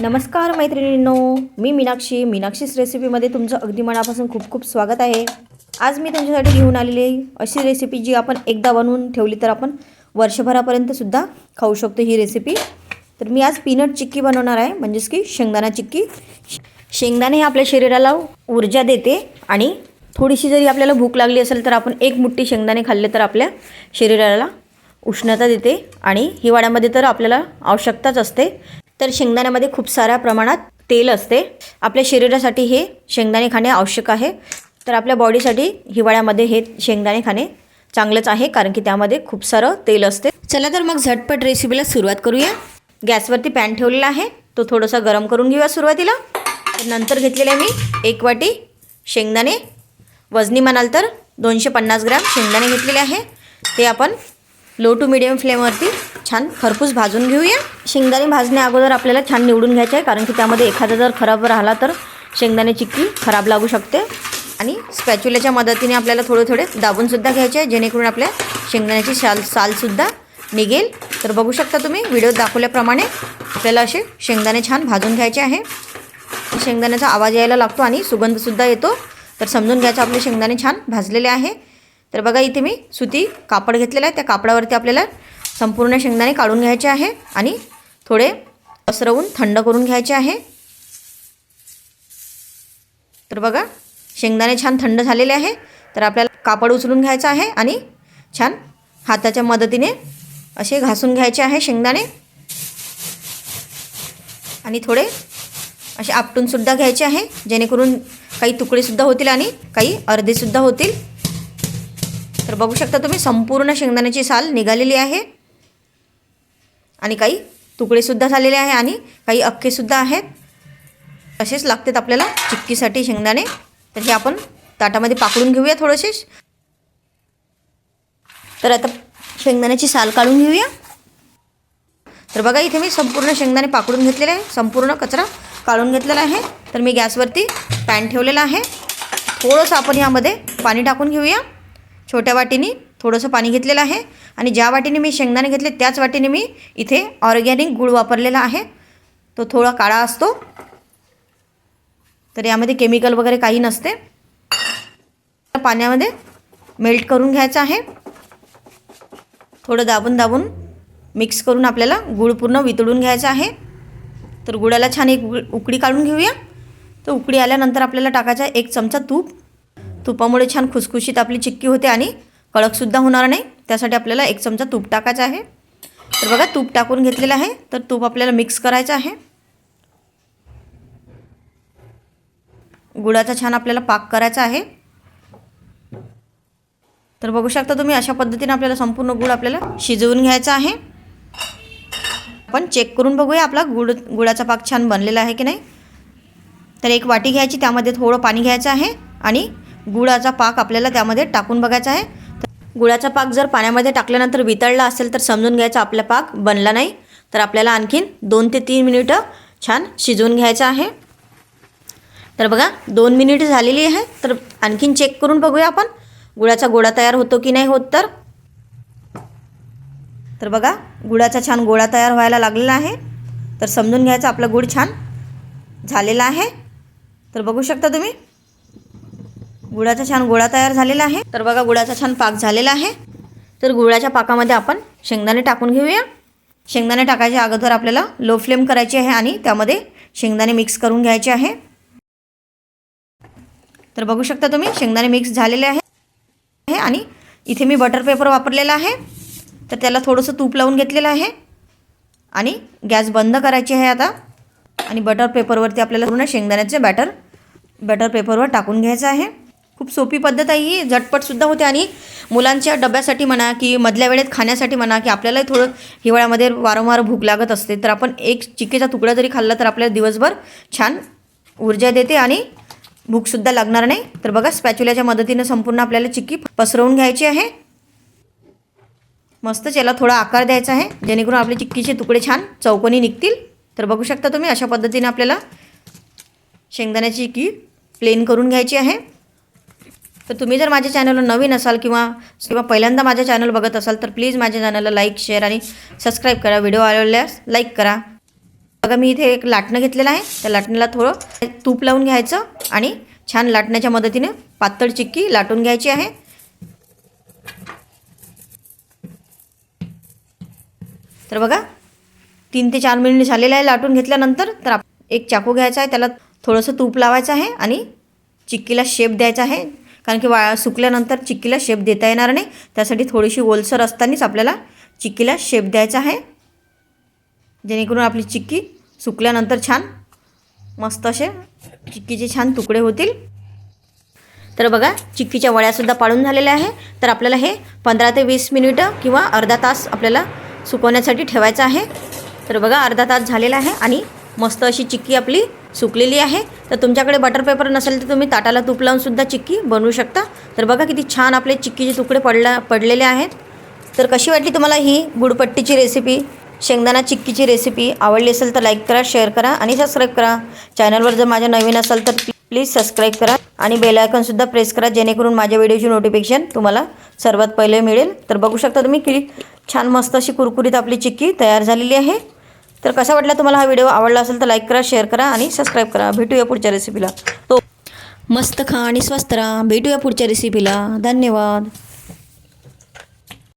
नमस्कार मैत्रिणींनो. मी मीनाक्षी. मीनाक्षीस रेसिपीमध्ये तुमचं अगदी मनापासून खूप खूप स्वागत आहे. आज मी तुमच्यासाठी घेऊन आलेली आहे अशी रेसिपी जी आपण एकदा बनवून ठेवली तर आपण वर्षभरापर्यंतसुद्धा खाऊ शकतो ही रेसिपी तर मी आज पीनट चिक्की बनवणार आहे. म्हणजेच की शेंगदाणा चिक्की. शेंगदाणे हे आपल्या शरीराला ऊर्जा देते आणि थोडीशी जरी आपल्याला भूक लागली असेल तर आपण एक मुठ्ठी शेंगदाणे खाल्ले तर आपल्या शरीराला उष्णता देते आणि हिवाळ्यामध्ये तर आपल्याला आवश्यकताच असते. तर शेंगदाण्यामध्ये खूप साऱ्या प्रमाणात तेल असते. आपल्या शरीरासाठी हे शेंगदाणे खाणे आवश्यक आहे. तर आपल्या बॉडीसाठी हिवाळ्यामध्ये हे शेंगदाणे खाणे चांगलंच आहे कारण की त्यामध्ये खूप सारं तेल असते. चला तर मग झटपट रेसिपीला सुरुवात करूया. गॅसवरती पॅन ठेवलेला आहे. तो थोडासा गरम करून घेऊया सुरुवातीला. नंतर घेतलेले मी एक वाटी शेंगदाणे. वजनी म्हणाल तर दोनशे पन्नास ग्रॅम शेंगदाणे घेतलेले आहे. ते आपण लो टू मिडियम फ्लेमवरती छान खरपूस भाजून घेऊया. शेंगदाणे भाजण्या अगोदर आपल्याला छान निवडून घ्यायचे आहे कारण की त्यामध्ये एखादा जर खराब राहिला तर शेंगदाणे चिक्की खराब लागू शकते. आणि स्पॅच्युल्याच्या मदतीने आपल्याला थोडे थोडे दाबूनसुद्धा घ्यायचे आहे जेणेकरून आपल्या शेंगदाण्याची शाल सालसुद्धा निघेल. तर बघू शकता तुम्ही व्हिडिओ दाखवल्याप्रमाणे आपल्याला असे शेंगदाणे छान भाजून घ्यायचे आहे. शेंगदाण्याचा आवाज यायला लागतो आणि सुगंधसुद्धा येतो. तर समजून घ्यायचं आपले शेंगदाणे छान भाजलेले आहे. तर बघा इथे मी सुती कापड घेतलेलं आहे. त्या कापडावरती आपल्याला संपूर्ण शेंगदाणे काढून घ्यायचे आहे आणि थोडे पसरवून थंड करून घ्यायचे आहे. तर बघा शेंगदाणे छान थंड झालेले आहे. तर आपल्याला कापड उचलून घ्यायचं आहे आणि छान हाताच्या मदतीने असे घासून घ्यायचे आहे शेंगदाणे. आणि थोडे असे आपटूनसुद्धा घ्यायचे आहे. जेणेकरून काही तुकडेसुद्धा होतील आणि काही अर्धेसुद्धा होतील. तर बघू शकता तुम्ही संपूर्ण शेंगदाण्याची साल निघालेली आहे. आणि काही तुकडेसुद्धा झालेले आहे आणि काही अख्खेसुद्धा आहेत. असेच लागतात आपल्याला चिक्कीसाठी शेंगदाणे. तर हे आपण ताटामध्ये पाकडून घेऊया थोडेसे. तर आता शेंगदाण्याची साल काढून घेऊया. तर बघा इथे मी संपूर्ण शेंगदाणे पाकडून घेतलेले आहे. संपूर्ण कचरा काढून घेतलेला आहे. तर मी गॅसवरती पॅन ठेवलेला आहे. थोडंसं आपण यामध्ये पाणी टाकून घेऊया. छोट्या वाटीने थोडंसं पाणी घेतलेलं आहे आणि ज्या वाटीने मी शेंगदाणे घेतले त्याच वाटीने मी इथे ऑर्गॅनिक गूळ वापरलेला आहे. तो थोडा काळा असतो. तर यामध्ये केमिकल वगैरे काही नसते. पाण्यामध्ये मेल्ट करून घ्यायचं आहे. थोडं दाबून दाबून मिक्स करून आपल्याला गूळ पूर्ण वितळून घ्यायचं आहे. तर गुळाला छान एक उकडी उकळी काढून घेऊया. तर उकळी आल्यानंतर आपल्याला टाकायचा आहे एक चमचा तूप. तुपामुळे छान खुसखुशीत आपली चिक्की होते आणि कडकसुद्धा होणार नाही. त्यासाठी आपल्याला एक चमचा तूप टाकायचं आहे. तर बघा तूप टाकून घेतलेलं आहे. तर तूप आपल्याला मिक्स करायचं आहे. गुळाचा छान आपल्याला पाक करायचा आहे. तर बघू शकता तुम्ही अशा पद्धतीने आपल्याला संपूर्ण गुळ आपल्याला शिजवून घ्यायचा आहे. आपण चेक करून बघूया आपला गुळ गुळाचा पाक छान बनलेला आहे की नाही. तर एक वाटी घ्यायची त्यामध्ये थोडं पाणी घ्यायचं आहे आणि गुळाचा पाक आपल्याला त्यामध्ये टाकून बघायचा आहे. गुळाचा पाक जर पाण्यामध्ये टाकल्यानंतर वितळला असेल तर समजून घ्यायचा आपला पाक बनला नाही. तर आपल्याला आणखीन दोन ते तीन मिनिटं छान शिजवून घ्यायचं आहे. तर बघा दोन मिनिट झालेली आहे. तर आणखीन चेक करून बघूया आपण गुळाचा गोळा तयार होतो की नाही होत तर. तर बघा गुळाचा छान गोळा तयार व्हायला लागलेला आहे. तर समजून घ्यायचा आपला गुळ छान झालेला आहे. तर बघू शकता तुम्ही गुळाचा छान गोळा तयार झालेला आहे. तर बघा गुळाचा छान पाक झालेला आहे. तर गुळाच्या पाकामध्ये आपण शेंगदाणे टाकून घेऊया. शेंगदाणे टाकायच्या अगोदर आपल्याला लो फ्लेम करायची आहे आणि त्यामध्ये शेंगदाणे मिक्स करून घ्यायचे आहे. तर बघू शकता तुम्ही शेंगदाणे मिक्स झालेले आहे. आणि इथे मी बटर पेपर वापरलेला आहे. तर त्याला थोडंसं तूप लावून घेतलेलं आहे. आणि गॅस बंद करायची आहे आता. आणि बटर पेपरवरती आपल्याला पूर्ण शेंगदाण्याचे बॅटर बटर पेपरवर टाकून घ्यायचं आहे. खूप सोपी पद्धत आहे ही. झटपटसुद्धा होते आणि मुलांच्या डब्यासाठी म्हणा की मधल्या वेळेत खाण्यासाठी म्हणा की आपल्यालाही थोडं हिवाळ्यामध्ये वारंवार भूक लागत असते. तर आपण एक चिक्कीचा तुकडा जरी खाल्ला तर आपल्याला दिवसभर छान ऊर्जा देते आणि भूकसुद्धा लागणार नाही. तर बघा स्पॅच्युल्याच्या मदतीनं संपूर्ण आपल्याला चिक्की पसरवून घ्यायची आहे. मस्तच याला थोडा आकार द्यायचा आहे. जेणेकरून आपले चिक्कीचे तुकडे छान चौकोनी निघतील. तर बघू शकता तुम्ही अशा पद्धतीने आपल्याला शेंगदाण्याची चिक्की प्लेन करून घ्यायची आहे. तर तुम्ही जर माझ्या चॅनलवर नवीन असाल किंवा किंवा पहिल्यांदा माझ्या चॅनल बघत असाल तर प्लीज माझ्या चॅनलला लाईक शेअर आणि सबस्क्राईब करा. व्हिडिओ आवडल्यास लाईक करा. बघा मी इथे एक लाटणं घेतलेलं आहे. त्या लाटणीला थोडं तूप लावून घ्यायचं आणि छान लाटण्याच्या मदतीने पातळ चिक्की लाटून घ्यायची आहे. तर बघा तीन ते चार मिनिट झालेलं आहे लाटून घेतल्यानंतर. तर एक चाकू घ्यायचा आहे त्याला थोडंसं तूप लावायचं आहे आणि चिक्कीला शेप द्यायचा आहे. कारण की वा सुकल्यानंतर चिक्कीला शेप देता येणार नाही. त्यासाठी थोडीशी ओलसर असतानाच आपल्याला चिक्कीला शेप द्यायचा आहे. जेणेकरून आपली चिक्की सुकल्यानंतर छान मस्त असे चिक्कीचे छान तुकडे होतील. तर बघा चिक्कीच्या वड्यासुद्धा पाडून झालेल्या आहे. तर आपल्याला हे पंधरा ते वीस मिनिटं किंवा अर्धा तास आपल्याला सुकवण्यासाठी ठेवायचं आहे. तर बघा अर्धा तास झालेला आहे आणि मस्त अशी चिक्की आपली सुकलेली आहे. तर तुमच्याकडे बटर पेपर नसेल तर तुम्ही ताटाला तूप लावूनसुद्धा चिक्की बनवू शकता. तर बघा किती छान आपले चिक्कीचे तुकडे पडला पडलेले आहेत. तर कशी वाटली तुम्हाला ही गुडपट्टीची रेसिपी शेंगदाणा चिक्कीची रेसिपी आवडली असेल तर लाईक करा शेअर करा आणि सबस्क्राईब करा. चॅनलवर जर माझ्या नवीन असाल तर प्लीज सबस्क्राईब करा आणि बेलायकनसुद्धा प्रेस करा जेणेकरून माझ्या व्हिडिओची नोटिफिकेशन तुम्हाला सर्वात पहिले मिळेल. तर बघू शकता तुम्ही की छान मस्त अशी कुरकुरीत आपली चिक्की तयार झालेली आहे. तर कसा वाटला तुम्हाला हा व्हिडिओ आवडला असेल तर लाईक करा शेअर करा आणि सबस्क्राईब करा. भेटूया पुढच्या रेसिपीला तो मस्त खा आणि स्वस्त राहा. भेटूया पुढच्या रेसिपीला धन्यवाद.